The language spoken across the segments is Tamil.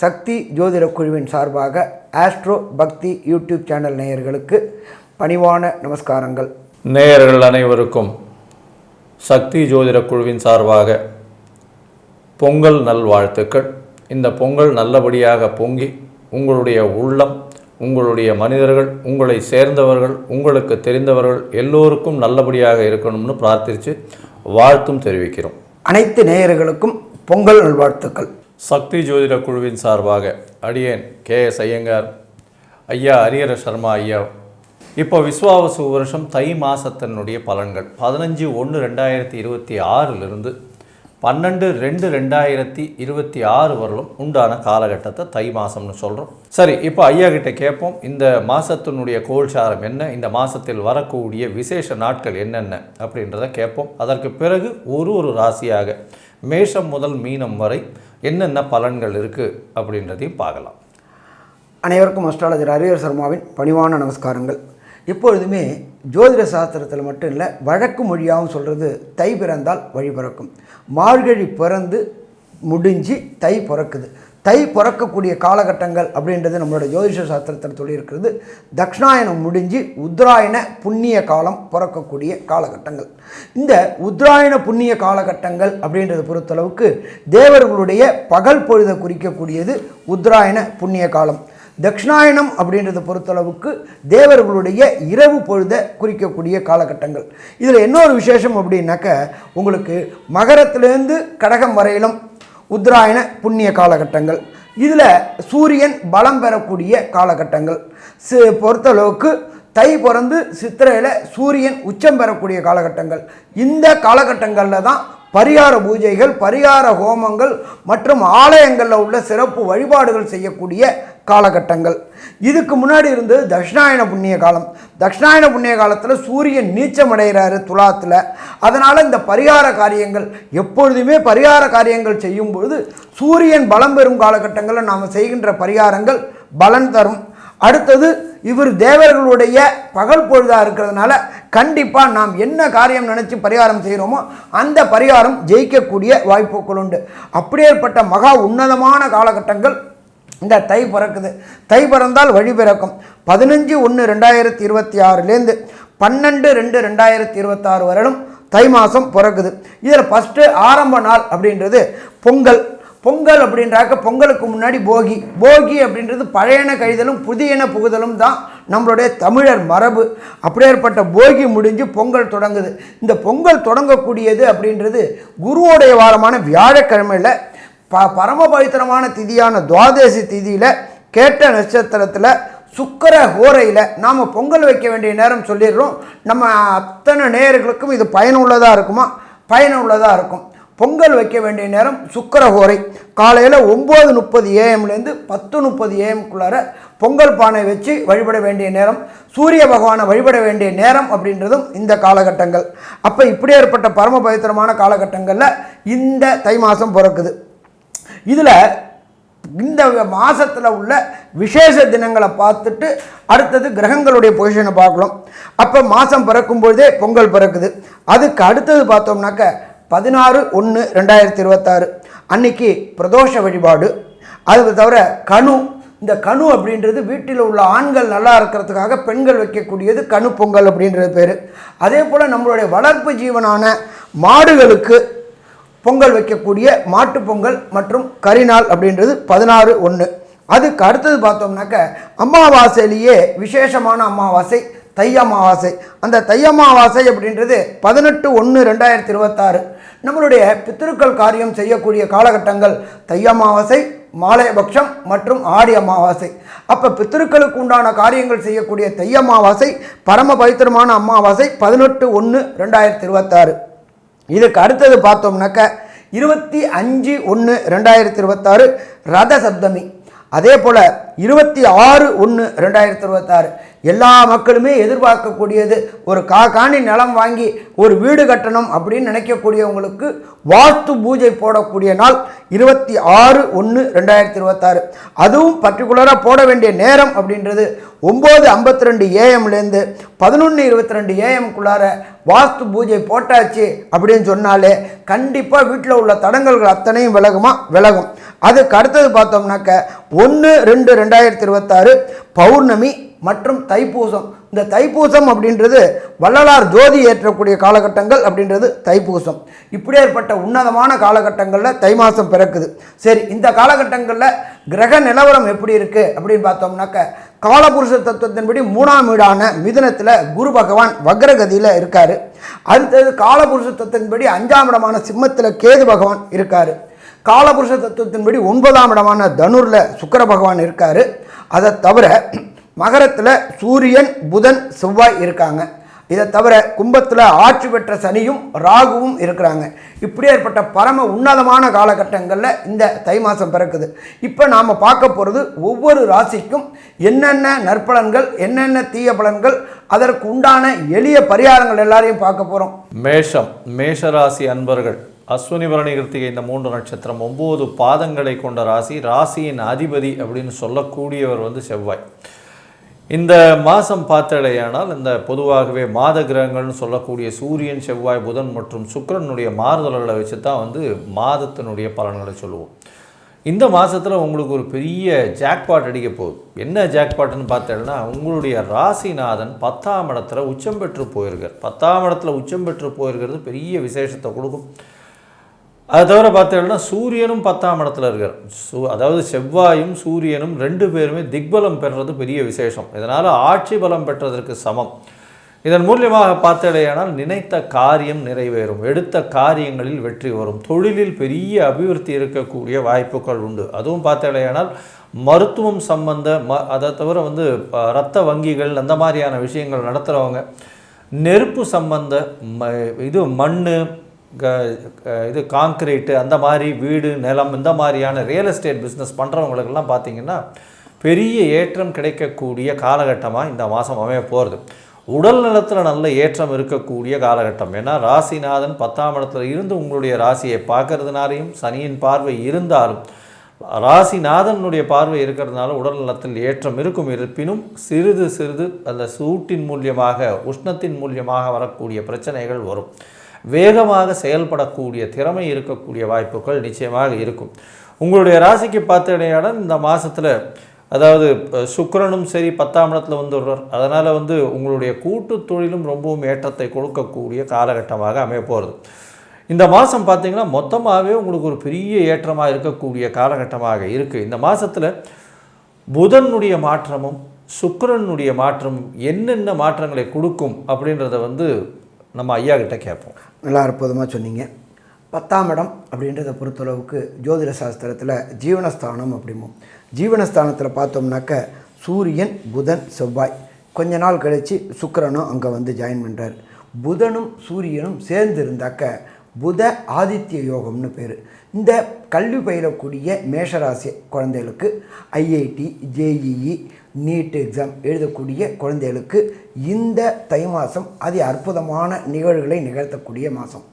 சக்தி ஜோதிட குழுவின் சார்பாக ஆஸ்ட்ரோ பக்தி யூடியூப் சேனல் நேயர்களுக்கு பணிவான நமஸ்காரங்கள். நேயர்கள் அனைவருக்கும் சக்தி ஜோதிட குழுவின் சார்பாக பொங்கல் நல்வாழ்த்துக்கள் இந்த பொங்கல் நல்லபடியாக பொங்கி உங்களுடைய உள்ளம் உங்களுடைய மனிதர்கள் உங்களை சேர்ந்தவர்கள் உங்களுக்கு தெரிந்தவர்கள் எல்லோருக்கும் நல்லபடியாக இருக்கணும்னு பிரார்த்தித்து வாழ்த்தும் தெரிவிக்கிறோம். அனைத்து நேயர்களுக்கும் பொங்கல் நல்வாழ்த்துக்கள். சக்தி ஜோதிட குழுவின் சார்பாக அடியேன் கே எஸ் ஐயங்கார். ஐயா அரியர சர்மா ஐயா. இப்போ விஸ்வாவசு வருஷம் தை மாசத்தினுடைய பலன்கள். பதினஞ்சு ஒன்று ரெண்டாயிரத்தி இருபத்தி ஆறிலிருந்து பன்னெண்டு ரெண்டு ரெண்டாயிரத்தி இருபத்தி ஆறு வரலும் உண்டான காலகட்டத்தை தை மாதம்னு சொல்கிறோம் சரி இப்போ ஐயா கிட்ட கேட்போம். இந்த மாதத்தினுடைய கோல்சாரம் என்ன? இந்த மாதத்தில் வரக்கூடிய விசேஷ நாட்கள் என்னென்ன? அப்படின்றத கேட்போம். அதற்கு பிறகு ஒரு ஒரு ராசியாக மேஷம் முதல் மீனம் வரை என்னென்ன பலன்கள் இருக்குது அப்படின்றதையும் பார்க்கலாம். அனைவருக்கும் அஸ்ட்ராலஜர் ஹரிஹர் சர்மாவின் பணிவான நமஸ்காரங்கள். எப்பொழுதுமே ஜோதிட சாஸ்திரத்தில் மட்டும் இல்லை வழக்கு மொழியாகவும் சொல்கிறது தை பிறந்தால் வழி பிறக்கும். மார்கழி பிறந்து முடிஞ்சு தை பிறக்குது. தை பிறக்கக்கூடிய காலகட்டங்கள் அப்படின்றது நம்மளோட ஜோதிஷ சாஸ்திரத்தில் சொல்லியிருக்கிறது. தக்ஷணாயனம் முடிஞ்சு உத்தராயண புண்ணிய காலம் பிறக்கக்கூடிய காலகட்டங்கள். இந்த உத்ராயண புண்ணிய காலகட்டங்கள் அப்படின்றத பொறுத்தளவுக்கு தேவர்களுடைய பகல் பொழுதை குறிக்கக்கூடியது உத்தராயண புண்ணிய காலம். தக்ஷணாயனம் அப்படின்றத பொறுத்தளவுக்கு தேவர்களுடைய இரவு பொழுதை குறிக்கக்கூடிய காலகட்டங்கள். இதில் இன்னொரு விசேஷம் அப்படின்னாக்க உங்களுக்கு மகரத்திலேருந்து கடகம் வரையிலும் உத்தராயண புண்ணிய காலகட்டங்கள். இதில் சூரியன் பலம் பெறக்கூடிய காலகட்டங்கள். சி பொறுத்தளவுக்கு தை பிறந்து சித்திரையில் சூரியன் உச்சம் பெறக்கூடிய காலகட்டங்கள். இந்த காலகட்டங்களில் தான் பரிகார பூஜைகள் பரிகார ஹோமங்கள் மற்றும் ஆலயங்களில் உள்ள சிறப்பு வழிபாடுகள் செய்யக்கூடிய காலகட்டங்கள். இதுக்கு முன்னாடி இருந்தது தட்சிணாயன புண்ணிய காலம். தட்சிணாயன புண்ணிய காலத்தில் சூரியன் நீச்சம் அடைகிறாரு துலாத்தில். அதனால் இந்த பரிகார காரியங்கள் எப்பொழுதுமே பரிகார காரியங்கள் செய்யும் பொழுது சூரியன் பலம் பெறும் காலகட்டங்களில் நாம் செய்கின்ற பரிகாரங்கள் பலன் தரும். அடுத்தது இவர் தேவர்களுடைய பகல் பொழுதாக இருக்கிறதுனால கண்டிப்பாக நாம் என்ன காரியம் நினச்சி பரிகாரம் செய்கிறோமோ அந்த பரிகாரம் ஜெயிக்கக்கூடிய வாய்ப்புகள் உண்டு. அப்படியேற்பட்ட மகா உன்னதமான காலகட்டங்கள் இந்த தை பிறக்குது. தை பிறந்தால் வழி பிறக்கும். பதினஞ்சு ஒன்று ரெண்டாயிரத்தி இருபத்தி ஆறுலேருந்து பன்னெண்டு ரெண்டு ரெண்டாயிரத்தி இருபத்தாறு வரலும் தை மாதம் பிறக்குது. இதில் ஃபஸ்ட்டு ஆரம்ப நாள் அப்படின்றது பொங்கல். பொங்கல் அப்படின்றாக்க பொங்கலுக்கு முன்னாடி போகி. போகி அப்படின்றது பழையன கழிதலும் புதியன புகுதலும் தான் நம்மளுடைய தமிழர் மரபு. அப்படியேற்பட்ட போகி முடிஞ்சு பொங்கல் தொடங்குது. இந்த பொங்கல் தொடங்கக்கூடியது அப்படின்றது குருவோடைய வாரமான வியாழக்கிழமையில் ப பரமபவித்திரமான திதியான துவாதசி திதியில் கேட்ட நட்சத்திரத்தில் சுக்கர ஹோரையில் நாம் பொங்கல் வைக்க வேண்டிய நேரம் சொல்லிடுறோம். நம்ம அத்தனை நேர்களுக்கும் இது பயனுள்ளதாக இருக்குமா? பயனுள்ளதாக இருக்கும். பொங்கல் வைக்க வேண்டிய நேரம் சுக்கரஹோரை காலையில் ஒம்பது முப்பது ஏஎம்லேருந்து பத்து முப்பது ஏஎம்குள்ளார பொங்கல் பானை வச்சு வழிபட வேண்டிய நேரம் சூரிய பகவானை வழிபட வேண்டிய நேரம் அப்படின்றதும் இந்த காலகட்டங்கள். அப்போ இப்படி ஏற்பட்ட பரம பவித்திரமான காலகட்டங்களில் இந்த தை மாதம் பிறக்குது. இதில் இந்த மாதத்தில் உள்ள விசேஷ தினங்களை பார்த்துட்டு அடுத்தது கிரகங்களுடைய பொசிஷனை பார்க்கலாம் அப்போ மாதம் பிறக்கும்பொழுதே பொங்கல் பிறக்குது. அதுக்கு அடுத்தது பார்த்தோம்னாக்க பதினாறு ஒன்று ரெண்டாயிரத்தி இருபத்தாறு. அன்னைக்கு பிரதோஷ வழிபாடு. அது தவிர கணு இந்த கணு அப்படின்றது வீட்டில் உள்ள ஆண்கள் நல்லா இருக்கிறதுக்காக பெண்கள் வைக்கக்கூடியது கணு பொங்கல் அப்படின்றது பேர். அதே போல் நம்மளுடைய வளர்ப்பு ஜீவனான மாடுகளுக்கு பொங்கல் வைக்கக்கூடிய மாட்டுப் பொங்கல் மற்றும் கரிநாள் அப்படின்றது பதினாறு ஒன்று அதுக்கு அடுத்தது பார்த்தோம்னாக்க அமாவாசையிலேயே விசேஷமான அமாவாசை தை அமாவாசை. அந்த தை அமாவாசை அப்படின்றது பதினெட்டு ஒன்று ரெண்டாயிரத்தி இருபத்தாறு. நம்மளுடைய பித்திருக்கள் காரியம் செய்யக்கூடிய காலகட்டங்கள் தை அமாவாசை மாலையபக்ஷம் மற்றும் ஆடி அமாவாசை. அப்போ பித்திருக்களுக்கு உண்டான காரியங்கள் செய்யக்கூடிய தை அமாவாசை பரம பவித்திரமான அமாவாசை பதினெட்டு ஒன்று ரெண்டாயிரத்தி இருபத்தாறு இதுக்கு அடுத்தது பார்த்தோம்னாக்க இருபத்தி அஞ்சு ஒன்று ரெண்டாயிரத்தி இருபத்தாறு ரத சப்தமி. அதே போல் இருபத்தி ஆறு ஒன்று ரெண்டாயிரத்தி இருபத்தாறு எல்லா மக்களுமே எதிர்பார்க்கக்கூடியது. ஒரு கா காணி நிலம் வாங்கி ஒரு வீடு கட்டணும் அப்படின்னு நினைக்கக்கூடியவங்களுக்கு வாஸ்து பூஜை போடக்கூடிய நாள் இருபத்தி ஆறு ஒன்று ரெண்டாயிரத்தி இருபத்தாறு. அதுவும் பர்டிகுலராக போட வேண்டிய நேரம் அப்படின்றது ஒம்பது ஐம்பத்தி ரெண்டு ஏஎம்லேருந்து பதினொன்று இருபத்தி ரெண்டு ஏஎம்குள்ளார வாஸ்து பூஜை போட்டாச்சு அப்படின்னு சொன்னாலே கண்டிப்பாக வீட்டில் உள்ள தடங்கல்கள் அத்தனையும் விலகுமா? விலகும். அதுக்கு அடுத்தது பார்த்தோம்னாக்க ஒன்று ரெண்டு ரெண்டாயிரத்தி இருபத்தாறு பௌர்ணமி மற்றும் தைப்பூசம். இந்த தைப்பூசம் அப்படின்றது வள்ளலார் ஜோதி ஏற்றக்கூடிய காலகட்டங்கள் அப்படின்றது தைப்பூசம். இப்படி ஏற்பட்ட உன்னதமான காலகட்டங்களில் தை மாதம் பிறக்குது. சரி இந்த காலகட்டங்களில் கிரக நிலவரம் எப்படி இருக்குது அப்படின்னு பார்த்தோம்னாக்க காலபுருஷ தத்துவத்தின்படி மூணாம் வீடான மிதுனத்தில் குரு பகவான் வக்ரகதியில் இருக்கார். அடுத்தது காலபுருஷ தத்துவத்தின்படி அஞ்சாம் இடமான சிம்மத்தில் கேது பகவான் இருக்கார். காலபுருஷ தத்துவத்தின்படி ஒன்பதாம் இடமான தனுரில் சுக்கர பகவான் இருக்கார். அதை தவிர மகரத்தில் சூரியன் புதன் செவ்வாய் இருக்காங்க. இதை தவிர கும்பத்தில் ஆட்சி பெற்ற சனியும் ராகுவும் இருக்கிறாங்க. இப்படி ஏற்பட்ட பரம உன்னதமான காலகட்டங்களில் இந்த தை மாதம் பிறக்குது. இப்போ நாம் பார்க்க போகிறது ஒவ்வொரு ராசிக்கும் என்னென்ன நற்பலன்கள் என்னென்ன தீய பலன்கள் அதற்கு உண்டான எளிய பரிகாரங்கள் எல்லாரையும் பார்க்க போகிறோம் மேஷம் மேஷராசி அன்பர்கள் அஸ்வினி பரணி கிருத்திகை இந்த மூன்று நட்சத்திரம் ஒம்பது பாதங்களை கொண்ட ராசி ராசியின் அதிபதி அப்படின்னு சொல்லக்கூடியவர் வந்து செவ்வாய். இந்த மாதம் பார்த்தடையானால் இந்த பொதுவாகவே மாத கிரகங்கள்னு சொல்லக்கூடிய சூரியன் செவ்வாய் புதன் மற்றும் சுக்கிரனுடைய மாறுதல்களை வச்சு தான் வந்து மாதத்தினுடைய பலன்களை சொல்லுவோம். இந்த மாதத்தில் உங்களுக்கு ஒரு பெரிய ஜாக்பாட் அடிக்க போகுது. என்ன ஜாக்பாட்னு பார்த்தேன்னா உங்களுடைய ராசிநாதன் பத்தாம் இடத்துல உச்சம் பெற்று போயிருக்கார். பத்தாம் இடத்துல உச்சம் பெற்று போயிருக்கிறது பெரிய விசேஷத்தை கொடுக்கும். அது தவிர பார்த்தீங்கன்னா சூரியனும் பத்தாம் இடத்துல இருக்கார். சூ அதாவது செவ்வாயும் சூரியனும் ரெண்டு பேருமே திக்பலம் பெறுறது பெரிய விசேஷம். இதனால் ஆட்சி பலம் பெற்றதற்கு சமம். இதன் மூலியமாக பார்த்தடையானால் நினைத்த காரியம் நிறைவேறும். எடுத்த காரியங்களில் வெற்றி வரும். தொழிலில் பெரிய அபிவிருத்தி இருக்கக்கூடிய வாய்ப்புகள் உண்டு. அதுவும் பார்த்தடையானால் மருத்துவம் சம்பந்த ம அதை தவிர வந்து ப- இரத்த வங்கிகள் அந்த மாதிரியான விஷயங்கள் நடத்துகிறவங்க நெருப்பு சம்பந்த ம இது மண் இது காங்க்ரீட்டு அந்த மாதிரி வீடு நிலம் இந்த மாதிரியான ரியல் எஸ்டேட் பிஸ்னஸ் பண்ணுறவங்களுக்கெல்லாம் பார்த்தீங்கன்னா பெரிய ஏற்றம் கிடைக்கக்கூடிய காலகட்டமாக இந்த மாதம் அமைய போகிறது உடல் நலத்தில் நல்ல ஏற்றம் இருக்கக்கூடிய காலகட்டம். ஏன்னா ராசிநாதன் பத்தாம் இடத்துல இருந்து உங்களுடைய ராசியை பார்க்கறதுனாலையும் சனியின் பார்வை இருந்தாலும் ராசிநாதனுடைய பார்வை இருக்கிறதுனால உடல் நலத்தில் ஏற்றம் இருக்கும். இருப்பினும் சிறிது சிறிது அந்த சூட்டின் மூலியமாக உஷ்ணத்தின் மூலியமாக வரக்கூடிய பிரச்சனைகள் வரும். வேகமாக செயல்படக்கூடிய திறமை இருக்கக்கூடிய வாய்ப்புகள் நிச்சயமாக இருக்கும். உங்களுடைய ராசிக்கு பார்த்தடையாட இந்த மாதத்தில் அதாவது சுக்கரனும் சரி பத்தாம் இடத்துல வந்துடுறார் அதனால் வந்து உங்களுடைய கூட்டு தொழிலும் ரொம்பவும் ஏற்றத்தை கொடுக்கக்கூடிய காலகட்டமாக அமைய போகிறது இந்த மாதம் பார்த்திங்கன்னா மொத்தமாகவே உங்களுக்கு ஒரு பெரிய ஏற்றமாக இருக்கக்கூடிய காலகட்டமாக இருக்குது இந்த மாதத்தில் புதனுடைய மாற்றமும் சுக்கரனுடைய மாற்றமும் என்னென்ன மாற்றங்களை கொடுக்கும் அப்படின்றத வந்து நம்ம ஐயா கிட்டே கேட்போம். நல்லா அற்புதமாக சொன்னீங்க. பத்தாம் இடம் அப்படின்றத பொறுத்தளவுக்கு ஜோதிட சாஸ்திரத்தில் ஜீவனஸ்தானம் அப்படிம்போம் ஜீவனஸ்தானத்தில் பார்த்தோம்னாக்க சூரியன் புதன் செவ்வாய். கொஞ்ச நாள் கழித்து சுக்கிரனும் அங்கே வந்து ஜாயின் பண்ணுறார் புதனும் சூரியனும் சேர்ந்து இருந்தாக்க புத ஆதித்ய யோகம்னு பேர். இந்த கல்வி பயிலக்கூடிய மேஷராசி குழந்தைகளுக்கு ஐஐடி ஜேஇஇ நீட் எக்ஸாம் எழுதக்கூடிய குழந்தைகளுக்கு இந்த தை மாதம் அதி அற்புதமான நிகழ்வுகளை நிகழ்த்தக்கூடிய மாதம்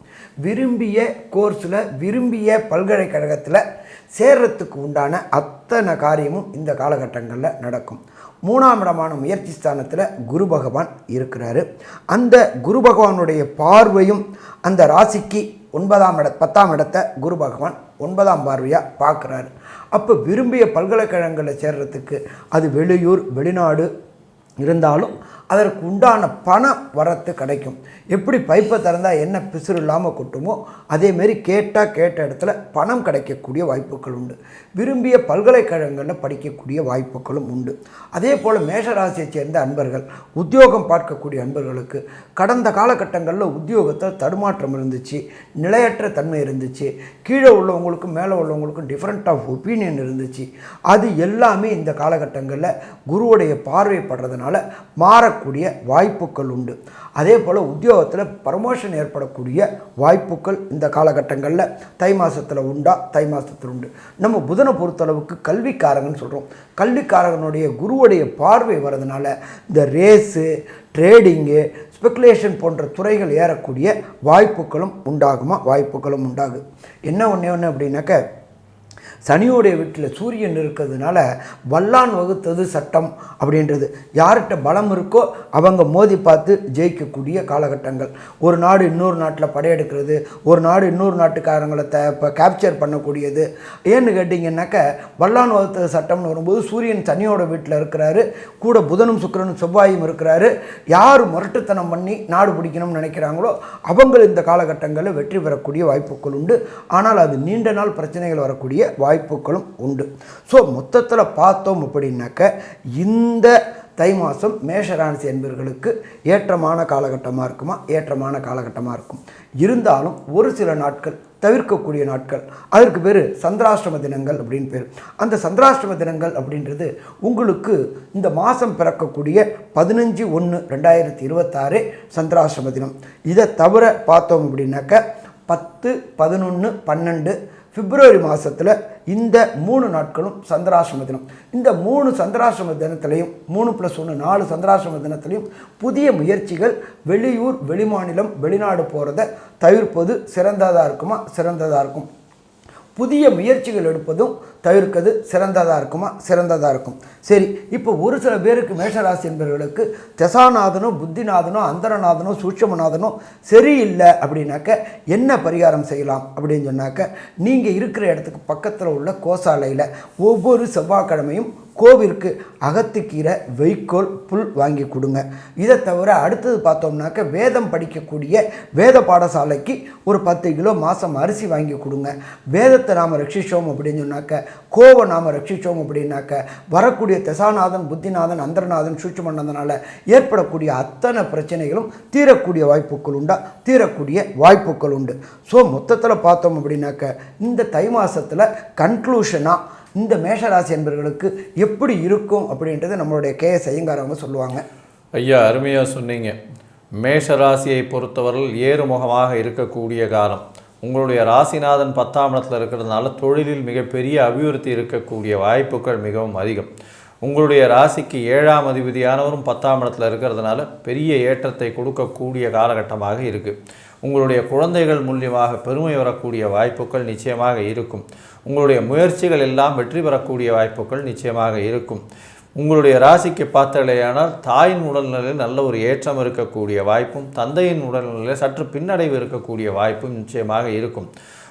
விரும்பிய கோர்ஸில் விரும்பிய பல்கலைக்கழகத்தில் சேர்றதுக்கு உண்டான அத்தனை காரியமும் இந்த காலகட்டங்களில் நடக்கும். மூணாம் இடமான முயற்சி ஸ்தானத்தில் குரு பகவான் இருக்கிறாரு. அந்த குரு பகவானுடைய பார்வையும் அந்த ராசிக்கு ஒன்பதாம் இட பத்தாம் இடத்தை குரு பகவான் ஒன்பதாம் பார்வையாக பார்க்குறாரு. அப்போ விரும்பிய பல்கலைக்கழகங்களில் சேர்றதுக்கு அது வெளியூர் வெளிநாடு இருந்தாலும் அதற்கு உண்டான பண வரத்து கிடைக்கும். எப்படி பைப்பை திறந்தால் என்ன பிசுறு இல்லாமல் கொட்டுமோ அதேமாரி கேட்டால் கேட்ட இடத்துல பணம் கிடைக்கக்கூடிய வாய்ப்புகள் உண்டு. விரும்பிய பல்கலைக்கழகங்களில் படிக்கக்கூடிய வாய்ப்புகளும் உண்டு. அதே போல் மேஷராசியைச் சேர்ந்த அன்பர்கள் உத்தியோகம் பார்க்கக்கூடிய அன்பர்களுக்கு கடந்த காலகட்டங்களில் உத்தியோகத்தில் தடுமாற்றம் இருந்துச்சு நிலையற்ற தன்மை இருந்துச்சு கீழே உள்ளவங்களுக்கும் மேலே உள்ளவங்களுக்கும் டிஃப்ரெண்ட் ஆஃப் ஒப்பீனியன் இருந்துச்சு. அது எல்லாமே இந்த காலகட்டங்களில் குருவுடைய பார்வைப்படுறதுனால மாற மாறக்கூடிய வாய்ப்புகள் உண்டு. அதே போல் உத்தியோகத்தில் ப்ரமோஷன் ஏற்படக்கூடிய வாய்ப்புகள் இந்த காலகட்டங்களில் தை மாதத்தில் உண்டா? தை மாதத்தில் உண்டு. நம்ம புதனை பொறுத்தளவுக்கு கல்விக்காரங்கன்னு சொல்கிறோம் கல்விக்காரகனுடைய குருவுடைய பார்வை வர்றதுனால இந்த ரேஸு ட்ரேடிங்கு ஸ்பெகுலேஷன் போன்ற துறைகள் ஏறக்கூடிய வாய்ப்புகளும் உண்டாகுமா? வாய்ப்புகளும் உண்டாகு என்ன ஒன்று ஒன்று அப்படின்னாக்க சனியோடைய வீட்டில் சூரியன் இருக்கிறதுனால வல்லான் வகுத்தது சட்டம் அப்படின்றது. யார்கிட்ட பலம் இருக்கோ அவங்க மோதி பார்த்து ஜெயிக்கக்கூடிய காலகட்டங்கள். ஒரு நாடு இன்னொரு நாட்டில் படையெடுக்கிறது ஒரு நாடு இன்னொரு நாட்டுக்காரங்களை த இப்போ கேப்சர் பண்ணக்கூடியது. ஏன்னு கேட்டிங்கன்னாக்க வல்லான் வகுத்தது சட்டம்னு வரும்போது சூரியன் சனியோட வீட்டில் இருக்கிறாரு கூட புதனும் சுக்கிரனும் செவ்வாயும் இருக்கிறாரு. யார் முரட்டுத்தனம் பண்ணி நாடு பிடிக்கணும்னு நினைக்கிறாங்களோ அவங்க இந்த காலகட்டங்களில் வெற்றி பெறக்கூடிய வாய்ப்புகள் உண்டு. ஆனால் அது நீண்ட நாள் பிரச்சனைகள் வரக்கூடிய வாய்ப்பு வாய்ப்புகளும் உண்டு. ஸோ மொத்தத்தில் பார்த்தோம் அப்படின்னாக்க இந்த தை மாதம் மேஷராசி என்பவர்களுக்கு ஏற்றமான காலகட்டமாக இருக்குமா? ஏற்றமான காலகட்டமாக இருக்கும். இருந்தாலும் ஒரு சில நாட்கள் தவிர்க்கக்கூடிய நாட்கள். அதற்கு பேர் சந்திராஷ்டம தினங்கள் அப்படின்னு பேர். அந்த சந்திராஷ்டம தினங்கள் அப்படின்றது உங்களுக்கு இந்த மாதம் பிறக்கக்கூடிய பதினஞ்சு ஒன்று ரெண்டாயிரத்தி இருபத்தாறு சந்திராஷ்டம தினம். இதை தவிர பார்த்தோம் அப்படின்னாக்க பத்து பதினொன்று பன்னெண்டு பிப்ரவரி மாதத்தில் இந்த மூணு நாட்களும் சந்திராசிரம தினம். இந்த மூணு சந்திராசிரம தினத்திலையும் மூணு ப்ளஸ் ஒன்று நாலு சந்திராசிரம தினத்திலையும் புதிய முயற்சிகள் வெளியூர் வெளிமாநிலம் வெளிநாடு போகிறத தவிர்ப்பது சிறந்ததாக இருக்குமா? சிறந்ததாக இருக்கும். புதிய முயற்சிகள் எடுப்பதும் தவிர்க்கிறது சிறந்ததாக இருக்குமா? சிறந்ததாக இருக்கும். சரி இப்போ ஒரு சில பேருக்கு மேஷராசி என்பவர்களுக்கு தசாநாதனோ புத்திநாதனோ அந்தரநாதனோ சூட்சமநாதனோ சரியில்லை அப்படின்னாக்க என்ன பரிகாரம் செய்யலாம் அப்படின்னு சொன்னாக்க நீங்கள் இருக்கிற இடத்துக்கு பக்கத்தில் உள்ள கோசாலையில் ஒவ்வொரு செவ்வாய்க்கிழமையும் கோவிற்கு அகத்துக்கீரை வைக்கோல் புல் வாங்கி கொடுங்க. இதை தவிர அடுத்தது பார்த்தோம்னாக்க வேதம் படிக்கக்கூடிய வேத பாடசாலைக்கு ஒரு பத்து கிலோ மாதம் அரிசி வாங்கி கொடுங்க. வேதத்தை நாம் ரட்சிச்சோம் அப்படின்னு சொன்னாக்க கோவை நாம் ரட்சிச்சோம் அப்படின்னாக்க வரக்கூடிய தசாநாதன் புத்திநாதன் அந்தரநாதன் சூட்சுமன்னதனால் ஏற்படக்கூடிய அத்தனை பிரச்சனைகளும் தீரக்கூடிய வாய்ப்புகள் உண்டா? தீரக்கூடிய வாய்ப்புகள் உண்டு. ஸோ மொத்தத்தில் பார்த்தோம் அப்படின்னாக்க இந்த தை மாதத்தில் கன்க்ளூஷனாக இந்த மேஷராசி என்பவர்களுக்கு எப்படி இருக்கும் அப்படின்றது நம்மளுடைய கே எஸ் ஐயங்கார் அவங்க சொல்லுவாங்க. ஐயா அருமையாக சொன்னீங்க. மேஷ ராசியை பொறுத்தவரையில் ஏறுமுகமாக இருக்கக்கூடிய காலம். உங்களுடைய ராசிநாதன் பத்தாம் இடத்தில் இருக்கிறதுனால தொழிலில் மிகப்பெரிய அபிவிருத்தி இருக்கக்கூடிய வாய்ப்புகள் மிகவும் அதிகம். உங்களுடைய ராசிக்கு ஏழாம் அதிபதியானவரும் பத்தாம் இடத்துல இருக்கிறதுனால பெரிய ஏற்றத்தை கொடுக்கக்கூடிய காலகட்டமாக இருக்குது உங்களுடைய குழந்தைகள் மூலியமாக பெருமை வரக்கூடிய வாய்ப்புகள் நிச்சயமாக இருக்கும். உங்களுடைய முயற்சிகள் எல்லாம் வெற்றி பெறக்கூடிய வாய்ப்புகள் நிச்சயமாக இருக்கும். உங்களுடைய ராசிக்கு பார்த்தாலேயானால் தாயின் உடல்நிலையில் நல்ல ஒரு ஏற்றம் இருக்கக்கூடிய வாய்ப்பும் தந்தையின் உடல்நிலையில் சற்று பின்னடைவு இருக்கக்கூடிய வாய்ப்பும் நிச்சயமாக இருக்கும்.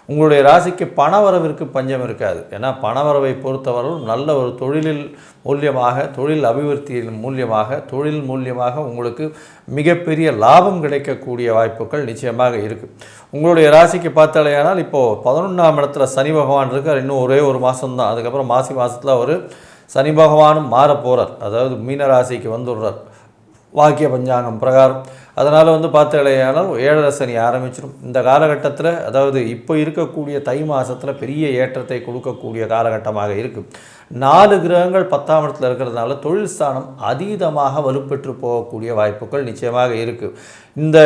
உங்களுடைய ராசிக்கு பணவரவிற்கு பஞ்சம் இருக்காது. ஏன்னா பணவரவை பொறுத்தவரையில் நல்ல ஒரு தொழிலில் மூலியமாக தொழில் அபிவிருத்தியின் மூலியமாக தொழில் மூலியமாக உங்களுக்கு மிகப்பெரிய லாபம் கிடைக்கக்கூடிய வாய்ப்புகள் நிச்சயமாக இருக்குது உங்களுடைய ராசிக்கு பார்த்தாலேயானால் இப்போது பதினொன்றாம் இடத்துல சனி பகவான் இருக்கார். இன்னும் ஒரே ஒரு மாதம்தான் அதுக்கப்புறம் மாசி மாதத்தில் அவர் சனி பகவானும் மாற போகிறார் அதாவது மீன ராசிக்கு வந்துடுறார். வாக்கிய பஞ்சாங்கம் பிரகாரம். அதனால் வந்து பார்த்தாலேயானால் ஏழரை சனி ஆரம்பிச்சிடும் இந்த காலகட்டத்தில் அதாவது இப்போ இருக்கக்கூடிய தை மாதத்தில் பெரிய ஏற்றத்தை கொடுக்கக்கூடிய காலகட்டமாக இருக்குது நாலு கிரகங்கள் பத்தாம் இடத்துல இருக்கிறதுனால தொழில் ஸ்தானம் அதீதமாக வலுப்பெற்று போகக்கூடிய வாய்ப்புகள் நிச்சயமாக இருக்குது இந்த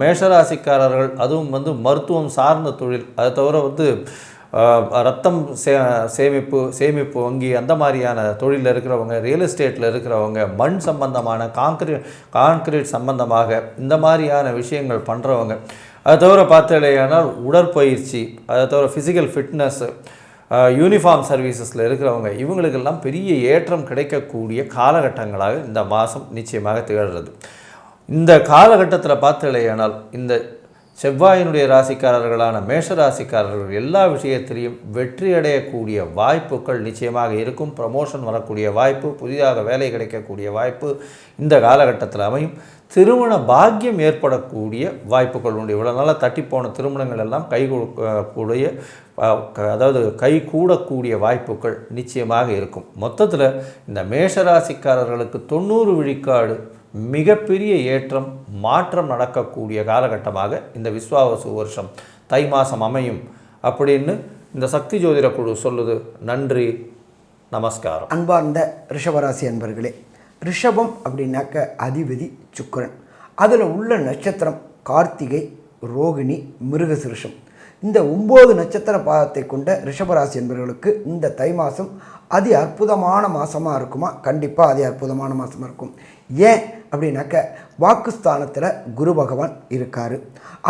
மேஷராசிக்காரர்கள் அதுவும் வந்து மருத்துவம் சார்ந்த தொழில் அதை தவிர வந்து ரத்தம் சே சேமிப்பு சேமிப்பு வங்கி அந்த மாதிரியான தொழிலில் இருக்கிறவங்க ரியல் எஸ்டேட்டில் இருக்கிறவங்க மண் சம்பந்தமான காங்கிரீட் கான்கிரீட் சம்பந்தமாக இந்த மாதிரியான விஷயங்கள் பண்ணுறவங்க அதை தவிர பார்த்தாலேயானால் உடற்பயிற்சி அதை தவிர ஃபிசிக்கல் ஃபிட்னஸ்ஸு யூனிஃபார்ம் சர்வீசஸில் இருக்கிறவங்க இவங்களுக்கெல்லாம் பெரிய ஏற்றம் கிடைக்கக்கூடிய காலகட்டங்களாக இந்த மாதம் நிச்சயமாக திகழ்கிறது. இந்த காலகட்டத்தில் பார்த்தலையானால் இந்த செவ்வாயினுடைய ராசிக்காரர்களான மேஷ ராசிக்காரர்கள் எல்லா விஷயத்திலையும் வெற்றி அடையக்கூடிய வாய்ப்புகள் நிச்சயமாக இருக்கும். ப்ரமோஷன் வரக்கூடிய வாய்ப்பு புதிதாக வேலை கிடைக்கக்கூடிய வாய்ப்பு இந்த காலகட்டத்தில் அமையும். திருமண பாக்கியம் ஏற்படக்கூடிய வாய்ப்புகள் உண்டு. இவ்வளோ நாளாக தட்டிப்போன திருமணங்கள் எல்லாம் கை கூடிய அதாவது கை கூடக்கூடிய வாய்ப்புகள் நிச்சயமாக இருக்கும். மொத்தத்தில் இந்த மேஷராசிக்காரர்களுக்கு தொண்ணூறு விழுக்காடு மிகப்பெரிய ஏற்றம் மாற்றம் நடக்கக்கூடிய காலகட்டமாக இந்த விஸ்வாவசு வருஷம் தை மாதம் அமையும். அப்படின்னு இந்த சக்தி ஜோதிட குழு சொல்லுது. நன்றி நமஸ்காரம். அன்பார்ந்த ரிஷபராசி அன்பர்களே ரிஷபம் அப்படின்னாக்க அதிபதி சுக்கரன். அதில் உள்ள நட்சத்திரம் கார்த்திகை ரோகிணி மிருகசிருஷம். இந்த ஒம்பது நட்சத்திர பாதத்தை கொண்ட ரிஷபராசி என்பவர்களுக்கு இந்த தை மாதம் அதி அற்புதமான மாதமாக இருக்குமா? கண்டிப்பாக அதி அற்புதமான மாதமாக இருக்கும். ஏன்? அப்படின்னாக்க வாக்குஸ்தானத்தில் குரு பகவான் இருக்கார்.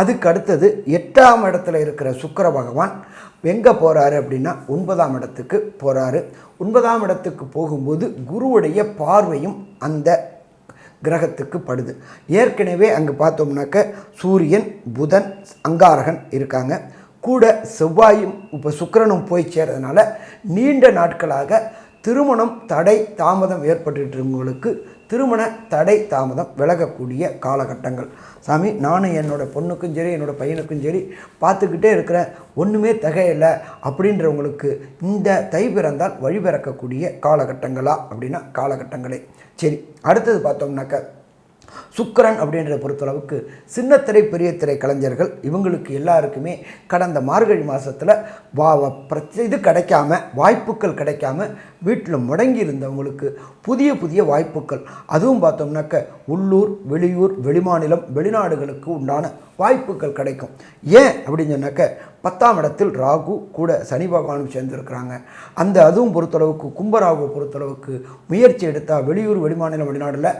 அதுக்கு அடுத்தது எட்டாம் இடத்துல இருக்கிற சுக்கர பகவான் எங்கே போகிறாரு அப்படின்னா ஒன்பதாம் இடத்துக்கு போகிறாரு ஒன்பதாம் இடத்துக்கு போகும்போது குருவுடைய பார்வையும் அந்த கிரகத்துக்கு படுது. ஏற்கனவே அங்கே பார்த்தோம்னாக்க சூரியன் புதன் அங்காரகன் இருக்காங்க. கூட செவ்வாயும் இப்போ சுக்கரனும் போய் சேர்றதுனால நீண்ட நாட்களாக திருமணம் தடை தாமதம் ஏற்பட்டுருக்கவங்களுக்கு திருமண தடை தாமதம் விலகக்கூடிய காலகட்டங்கள். சாமி நானும் என்னோடய பொண்ணுக்கும் சரி என்னோடய பையனுக்கும் சரி பார்த்துக்கிட்டே இருக்கிறேன் ஒன்றுமே தகையில்லை அப்படின்றவங்களுக்கு இந்த தை பிறந்தால் வழிபிறக்கக்கூடிய காலகட்டங்களா அப்படின்னா காலகட்டங்களே. சரி அடுத்தது பார்த்தோம்னாக்க சுக்கரன் அப்படின்றத பொறுத்தளவுக்கு சின்னத்திரை பெரிய திரை கலைஞர்கள் இவங்களுக்கு எல்லாருக்குமே கடந்த மார்கழி மாதத்தில் வா இது கிடைக்காம வாய்ப்புகள் கிடைக்காம வீட்டில் முடங்கி இருந்தவங்களுக்கு புதிய புதிய வாய்ப்புகள். அதுவும் பார்த்தோம்னாக்க உள்ளூர் வெளியூர் வெளிமாநிலம் வெளிநாடுகளுக்கு உண்டான வாய்ப்புகள் கிடைக்கும். ஏன் அப்படின்னு சொன்னாக்க பத்தாம் இடத்தில் ராகு கூட சனி பகவானும் சேர்ந்துருக்கிறாங்க. அந்த அதுவும் பொறுத்தளவுக்கு கும்பராகுவை பொறுத்தளவுக்கு முயற்சி எடுத்தால் வெளியூர் வெளிமாநிலம் வெளிநாடில்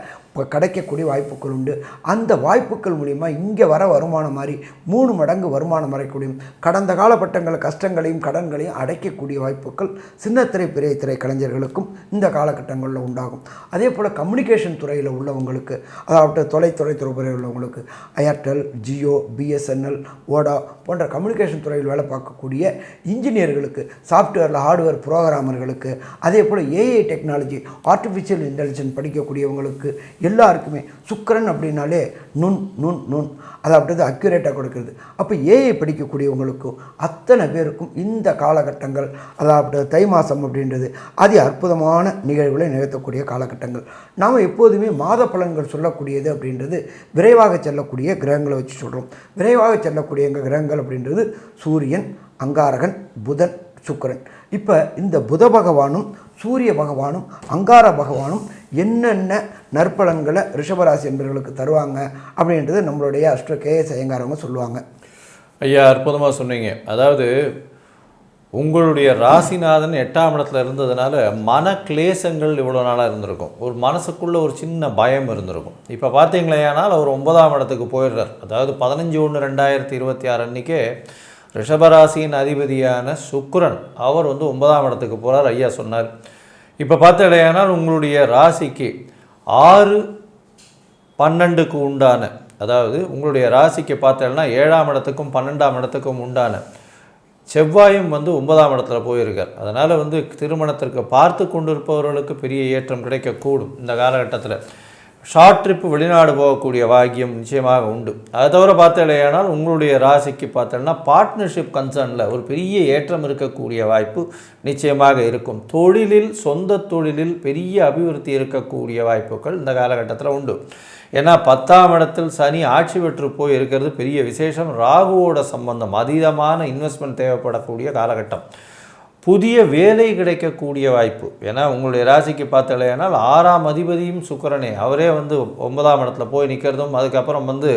கிடைக்கக்கூடிய வாய்ப்பு வாய்ப்புகள் உண்டு. அந்த வாய்ப்புகள் மூலிமா இங்கே வர வருமானம் மாதிரி மூணு மடங்கு வருமானம் வரைக்கூடியும் கடந்த காலப்பட்டங்கள் கஷ்டங்களையும் கடன்களையும் அடைக்கக்கூடிய வாய்ப்புகள் சின்னத்திரை பெரிய திரை கலைஞர்களுக்கும் இந்த காலகட்டங்களில் உண்டாகும். அதே போல் கம்யூனிகேஷன் துறையில் உள்ளவங்களுக்கு அதாவது தொலைத்துறை துறையில் உள்ளவங்களுக்கு ஏர்டெல் ஜியோ பிஎஸ்என்எல் ஓடா போன்ற கம்யூனிகேஷன் துறையில் வேலை பார்க்கக்கூடிய இன்ஜினியர்களுக்கு சாஃப்ட்வேரில் ஹார்ட்வேர் ப்ரோகிராமர்களுக்கு அதே போல் ஏஐ டெக்னாலஜி ஆர்டிஃபிஷியல் இன்டெலிஜென்ஸ் படிக்கக்கூடியவங்களுக்கு எல்லாருக்குமே சுக்கிரன் அப்படின்னாலே நுண் நுண் நுண். அதாவது அக்யூரேட்டாக கொடுக்கறது. அப்போ ஏஐ படிக்கக்கூடியவங்களுக்கும் அத்தனை பேருக்கும் இந்த காலகட்டங்கள் அதாவது தை மாதம் அப்படின்றது அதி அற்புதமான நிகழ்வுகளை நிகழ்த்தக்கூடிய காலகட்டங்கள். நாம் எப்போதுமே மாத பலன்கள் சொல்லக்கூடியது அப்படின்றது விரைவாக செல்லக்கூடிய கிரகங்களை வச்சு சொல்கிறோம் விரைவாக செல்லக்கூடிய எங்கள் கிரகங்கள் அப்படின்றது சூரியன் அங்காரகன் புதன் சுக்கிரன். இப்போ இந்த புத பகவானும் சூரிய பகவானும் அங்கார பகவானும் என்னென்ன நற்பலன்களை ரிஷபராசி என்பவர்களுக்கு தருவாங்க அப்படின்றது நம்மளுடைய அஷ்ட கேஎஸ் ஐயங்காரவங்க சொல்லுவாங்க. ஐயா அற்புதமாக சொன்னீங்க. அதாவது உங்களுடைய ராசிநாதன் எட்டாம் இடத்துல இருந்ததுனால மன கிளேசங்கள் இவ்வளோ நாளாக இருந்திருக்கும். ஒரு மனசுக்குள்ளே ஒரு சின்ன பயம் இருந்திருக்கும். இப்போ பார்த்தீங்களேயானால் அவர் ஒன்பதாம் இடத்துக்கு போயிடுறார். அதாவது பதினஞ்சு ஒன்று ரெண்டாயிரத்தி இருபத்தி ஆறு அன்றைக்கே ரிஷபராசியின் அதிபதியான சுக்ரன் அவர் வந்து ஒன்பதாம் இடத்துக்கு போகிறார் ஐயா சொன்னார். இப்போ பார்த்தீங்களேயானால் உங்களுடைய ராசிக்கு ஆறு பன்னெண்டுக்கு உண்டான அதாவது உங்களுடைய ராசிக்கு பார்த்தேன்னா ஏழாம் இடத்துக்கும் பன்னெண்டாம் இடத்துக்கும் உண்டான செவ்வாயும் வந்து ஒன்பதாம் இடத்துல போயிருக்கார். அதனால் வந்து திருமணத்திற்கு பார்த்து கொண்டிருப்பவர்களுக்கு பெரிய ஏற்றம் கிடைக்கக்கூடும் இந்த காலகட்டத்தில். ஷார்ட் ட்ரிப் வெளிநாடு போகக்கூடிய பாக்கியம் நிச்சயமாக உண்டு. அதை தவிர பார்த்தேனால் உங்களுடைய ராசிக்கு பார்த்தோன்னா பார்ட்னர்ஷிப் கன்சர்னில் ஒரு பெரிய ஏற்றம் இருக்கக்கூடிய வாய்ப்பு நிச்சயமாக இருக்கும். தொழிலில் சொந்த தொழிலில் பெரிய அபிவிருத்தி இருக்கக்கூடிய வாய்ப்புகள் இந்த காலகட்டத்தில் உண்டு. ஏன்னா பத்தாம் இடத்தில் சனி ஆட்சி பெற்று போய் இருக்கிறது பெரிய விசேஷம். ராகுவோட சம்பந்தம் அதீதமான இன்வெஸ்ட்மெண்ட் தேவைப்படக்கூடிய காலகட்டம். புதிய வேலை கிடைக்கக்கூடிய வாய்ப்பு. ஏன்னா உங்களுடைய ராசிக்கு பார்த்தலையானால் ஆறாம் அதிபதியும் சுக்கரனே. அவரே வந்து ஒன்பதாம் இடத்துல போய் நிற்கிறதும் அதுக்கப்புறம் வந்து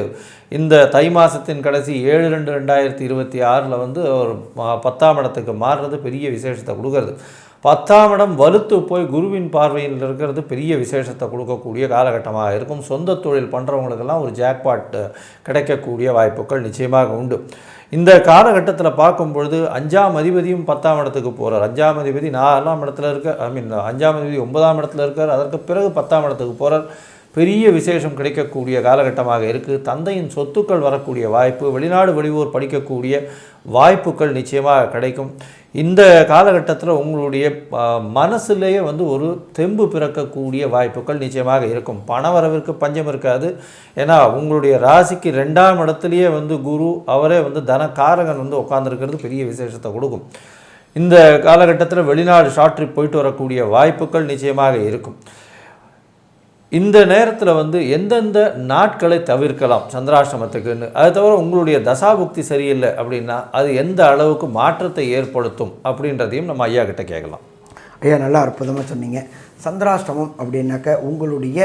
இந்த தை மாதத்தின் கடைசி ஏழு ரெண்டு ரெண்டாயிரத்தி இருபத்தி ஆறில் வந்து ஒரு பத்தாம் இடத்துக்கு மாறுறது பெரிய விசேஷத்தை கொடுக்கறது. பத்தாம் இடம் வலுத்து போய் குருவின் பார்வையில் இருக்கிறது பெரிய விசேஷத்தை கொடுக்கக்கூடிய காலகட்டமாக இருக்கும். சொந்த தொழில் பண்ணுறவங்களுக்கெல்லாம் ஒரு ஜாக்பாட் கிடைக்கக்கூடிய வாய்ப்புகள் நிச்சயமாக உண்டு. இந்த காலகட்டத்தில் பார்க்கும் பொழுது அஞ்சாம் அதிபதியும் பத்தாம் இடத்துக்கு போகிறார் அஞ்சாம் அதிபதி நாலாம் இடத்துல இருக்க ஐ மீன் அஞ்சாம் அதிபதி ஒன்பதாம் இடத்துல இருக்கார். அதற்கு பிறகு பத்தாம் இடத்துக்கு போகிறார் பெரிய விசேஷம் கிடைக்கக்கூடிய காலகட்டமாக இருக்குது தந்தையின் சொத்துக்கள் வரக்கூடிய வாய்ப்பு வெளிநாடு வெளியூர் படிக்கக்கூடிய வாய்ப்புகள் நிச்சயமாக கிடைக்கும். இந்த காலகட்டத்தில் உங்களுடைய மனசுலேயே வந்து ஒரு தெம்பு பிறக்கக்கூடிய வாய்ப்புகள் நிச்சயமாக இருக்கும். பணவரவிற்கு பஞ்சம் இருக்காது. ஏன்னா உங்களுடைய ராசிக்கு ரெண்டாம் இடத்துலையே வந்து குரு அவரே வந்து தனக்காரகன் வந்து உட்காந்துருக்கிறது பெரிய விசேஷத்தை கொடுக்கும். இந்த காலகட்டத்தில் வெளிநாடு ஷார்ட் ட்ரிப் போயிட்டு வரக்கூடிய வாய்ப்புகள் நிச்சயமாக இருக்கும். இந்த நேரத்தில் வந்து எந்தெந்த நாட்களை தவிர்க்கலாம் சந்திராஷ்டமத்துக்குன்னு? அது தவிர உங்களுடைய தசாபுக்தி சரியில்லை அப்படின்னா அது எந்த அளவுக்கு மாற்றத்தை ஏற்படுத்தும் அப்படின்றதையும் நம்ம ஐயா கிட்ட கேட்கலாம். ஐயா நல்லா அற்புதமாக சொன்னீங்க. சந்திராஷ்டமம் அப்படின்னாக்க உங்களுடைய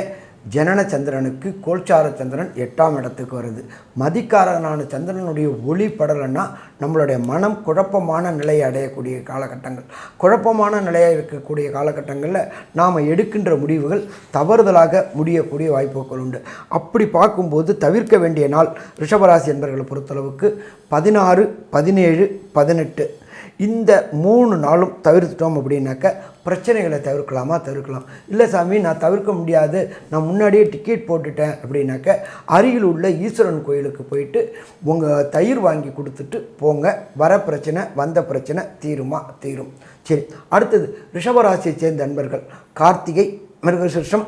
ஜனன சந்திரனுக்கு கோல்சார சந்திரன் எட்டாம் இடத்துக்கு வருது. மதிக்காரனான சந்திரனுடைய ஒளி படலைன்னா நம்மளுடைய மனம் குழப்பமான நிலையை அடையக்கூடிய காலகட்டங்கள். குழப்பமான நிலையாக இருக்கக்கூடிய காலகட்டங்களில் நாம் எடுக்கின்ற முடிவுகள் தவறுதலாக முடியக்கூடிய வாய்ப்புகள் உண்டு. அப்படி பார்க்கும்போது தவிர்க்க வேண்டிய நாள் ரிஷபராசி என்பர்களை பொறுத்தளவுக்கு பதினாறு பதினேழு பதினெட்டு. இந்த மூணு நாளும் தவிர்த்துட்டோம் அப்படின்னாக்க பிரச்சனைகளை தவிர்க்கலாமா? தவிர்க்கலாம். இல்லை சாமி நான் தவிர்க்க முடியாது. நான் முன்னாடியே டிக்கெட் போட்டுட்டேன் அப்படின்னாக்க அருகில் உள்ள ஈஸ்வரன் கோயிலுக்கு போயிட்டு உங்கள் தயிர் வாங்கி கொடுத்துட்டு போங்க. வர பிரச்சனை வந்த பிரச்சனை தீருமா? தீரும். சரி அடுத்தது ரிஷபராசியை சேர்ந்த நண்பர்கள் கார்த்திகை மிருகசிருஷம்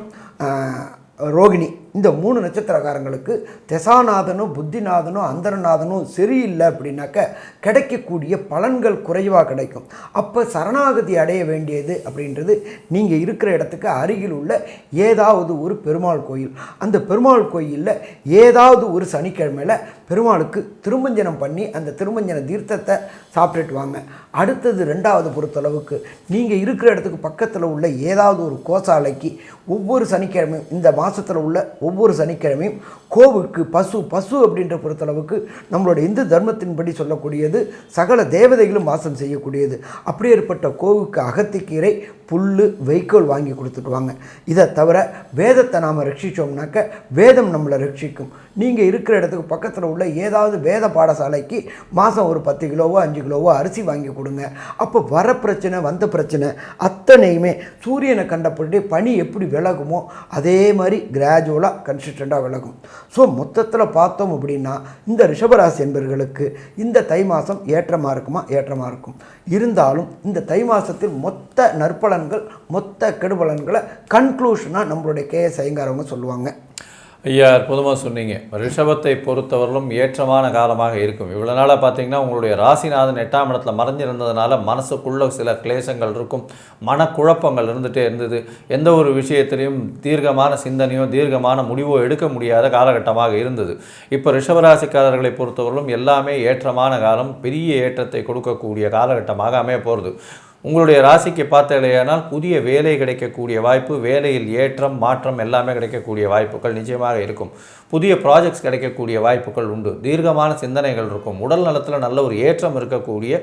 ரோகிணி. இந்த மூணு நட்சத்திரக்காரங்களுக்கு தெசாநாதனும் புத்திநாதனும் அந்தரநாதனும் சரியில்லை அப்படின்னாக்க கிடைக்கக்கூடிய பலன்கள் குறைவாக கிடைக்கும். அப்போ சரணாகதி அடைய வேண்டியது அப்படின்றது நீங்கள் இருக்கிற இடத்துக்கு அருகில் உள்ள ஏதாவது ஒரு பெருமாள் கோயில். அந்த பெருமாள் கோயிலில் ஏதாவது ஒரு சனிக்கிழமையில் பெருமாளுக்கு திருமஞ்சனம் பண்ணி அந்த திருமஞ்சன தீர்த்தத்தை சாப்பிட்டுட்டு வாங்க. அடுத்தது ரெண்டாவது பொறுத்தளவுக்கு நீங்கள் இருக்கிற இடத்துக்கு பக்கத்தில் உள்ள ஏதாவது ஒரு கோசாலைக்கு ஒவ்வொரு சனிக்கிழமையும் இந்த மாதத்தில் உள்ள ஒவ்வொரு சனிக்கிழமையும் கோவுக்கு பசு பசு அப்படின்ற பொறுத்தளவுக்கு நம்மளோட இந்து தர்மத்தின்படி சொல்லக்கூடியது சகல தேவதைகளும் வாசம் செய்யக்கூடியது. அப்படி ஏற்பட்ட கோவுக்கு அகத்திக்கீரை புல் வைக்கோல் வாங்கி கொடுத்துட்டு வாங்க. இதை தவிர வேதத்தை நாம் ரட்சித்தோம்னாக்க வேதம் நம்மளை ரட்சிக்கும். நீங்கள் இருக்கிற இடத்துக்கு பக்கத்தில் உள்ள உள்ள ஏதாவது வேத பாடசாலைக்கு மாதம் ஒரு பத்து கிலோவோ அஞ்சு கிலோவோ அரிசி வாங்கி கொடுங்க. அப்போ வர பிரச்சனை வந்த பிரச்சனை அத்தனையுமே சூரியனை கண்டபடி பனி எப்படி விலகுமோ அதே மாதிரி கிராஜுவலாக கன்சிஸ்டண்ட்டாக விலகும். ஸோ மொத்தத்தில் பார்த்தோம் அப்படின்னா இந்த ரிஷபராசி என்பவர்களுக்கு இந்த தை மாதம் ஏற்றமாக இருக்குமா? ஏற்றமாக இருக்கும். இருந்தாலும் இந்த தை மாதத்தில் மொத்த நற்பலன்கள் மொத்த கெடுபலன்களை கன்க்ளூஷனாக நம்மளுடைய கேஎஸ் ஐயங்காரவங்க சொல்லுவாங்க. ஐயா அற்புதமாக சொன்னீங்க. ரிஷபத்தை பொறுத்தவரையிலும் ஏற்றமான காலமாக இருக்கும். இவ்வளோ நாளாக பார்த்தீங்கன்னா உங்களுடைய ராசிநாதன் எட்டாம் இடத்துல மறைஞ்சிருந்ததுனால மனசுக்குள்ள சில கிளேசங்கள் இருக்கும். மனக்குழப்பங்கள் இருந்துகிட்டே இருந்தது. எந்த ஒரு விஷயத்திலையும் தீர்க்கமான சிந்தனையோ தீர்க்கமான முடிவோ எடுக்க முடியாத காலகட்டமாக இருந்தது. இப்போ ரிஷபராசிக்காரர்களை பொறுத்தவரையிலும் எல்லாமே ஏற்றமான காலம் பெரிய ஏற்றத்தை கொடுக்கக்கூடிய காலகட்டமாக அமைய போகிறது உங்களுடைய ராசிக்கு பார்த்தலையானால் புதிய வேலை கிடைக்கக்கூடிய வாய்ப்பு வேலையில் ஏற்றம் மாற்றம் எல்லாமே கிடைக்கக்கூடிய வாய்ப்புகள் நிச்சயமாக இருக்கும். புதிய ப்ராஜெக்ட்ஸ் கிடைக்கக்கூடிய வாய்ப்புகள் உண்டு. தீர்க்கமான சிந்தனைகள் இருக்கும். உடல் நலத்தில் நல்ல ஒரு ஏற்றம் இருக்கக்கூடிய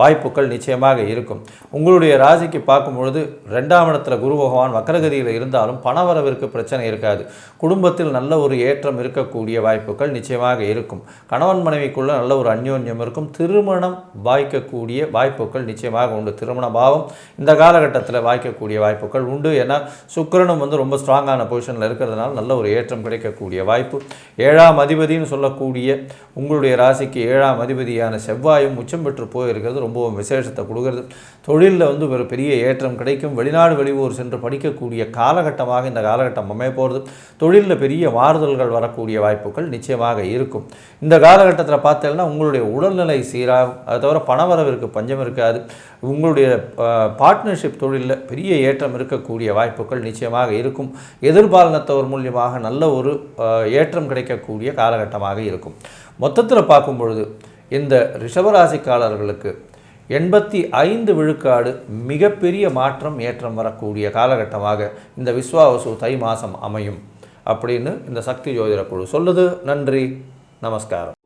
வாய்ப்புகள் நிச்சயமாக இருக்கும். உங்களுடைய ராசிக்கு பார்க்கும் பொழுது ரெண்டாம் இடத்துல குரு பகவான் வக்கரகதியில் இருந்தாலும் பணவரவிற்கு பிரச்சனை இருக்காது. குடும்பத்தில் நல்ல ஒரு ஏற்றம் இருக்கக்கூடிய வாய்ப்புகள் நிச்சயமாக இருக்கும். கணவன் மனைவிக்குள்ள நல்ல ஒரு அந்யோன்யம் இருக்கும். திருமணம் வாய்க்கக்கூடிய வாய்ப்புகள் நிச்சயமாக உண்டு. திருமண பாவம் இந்த காலகட்டத்தில் வாய்க்கக்கூடிய வாய்ப்புகள் உண்டு. ஏன்னா சுக்கரனும் வந்து ரொம்ப ஸ்ட்ராங்கான பொசிஷனில் இருக்கிறதுனால நல்ல ஒரு ஏற்றம் கிடைக்கக்கூடிய வாய்ப்பு ஏழாம் அதிபதினு சொல்லக்கூடிய உங்களுடைய ராசிக்கு ஏழாம் அதிபதியான செவ்வாயும் உச்சம் பெற்று போயிருக்கிறது. ரொம்பவும் விசேஷத்தை கொடுக்கிறது. தொழிலில் வந்து ஒரு பெரிய ஏற்றம் கிடைக்கும். வெளிநாடு வெளியூர் சென்று படிக்கக்கூடிய காலகட்டமாக இந்த காலகட்டம் அமைய போகிறது. தொழிலில் பெரிய மாறுதல்கள் வரக்கூடிய வாய்ப்புகள் நிச்சயமாக இருக்கும். இந்த காலகட்டத்தில் பார்த்தீங்கன்னா உங்களுடைய உடல்நிலை சீராகும். அது தவிர பணவரவிற்கு பஞ்சம் இருக்காது. உங்களுடைய பார்ட்னர்ஷிப் தொழிலில் பெரிய ஏற்றம் இருக்கக்கூடிய வாய்ப்புகள் நிச்சயமாக இருக்கும். எதிர்பாலினத்தவர் மூலியமாக நல்ல ஒரு ஏற்றம் கிடைக்கக்கூடிய காலகட்டமாக இருக்கும். மொத்தத்தில் பார்க்கும் பொழுது இந்த ரிஷபராசிக்காரர்களுக்கு எண்பத்தி ஐந்து விழுக்காடு மிகப்பெரிய மாற்றம் ஏற்றம் வரக்கூடிய காலகட்டமாக இந்த விஸ்வாவசு தை மாதம் அமையும். அப்படின்னு இந்த சக்தி ஜோதிட குழு சொல்லுது. நன்றி. நமஸ்காரம்.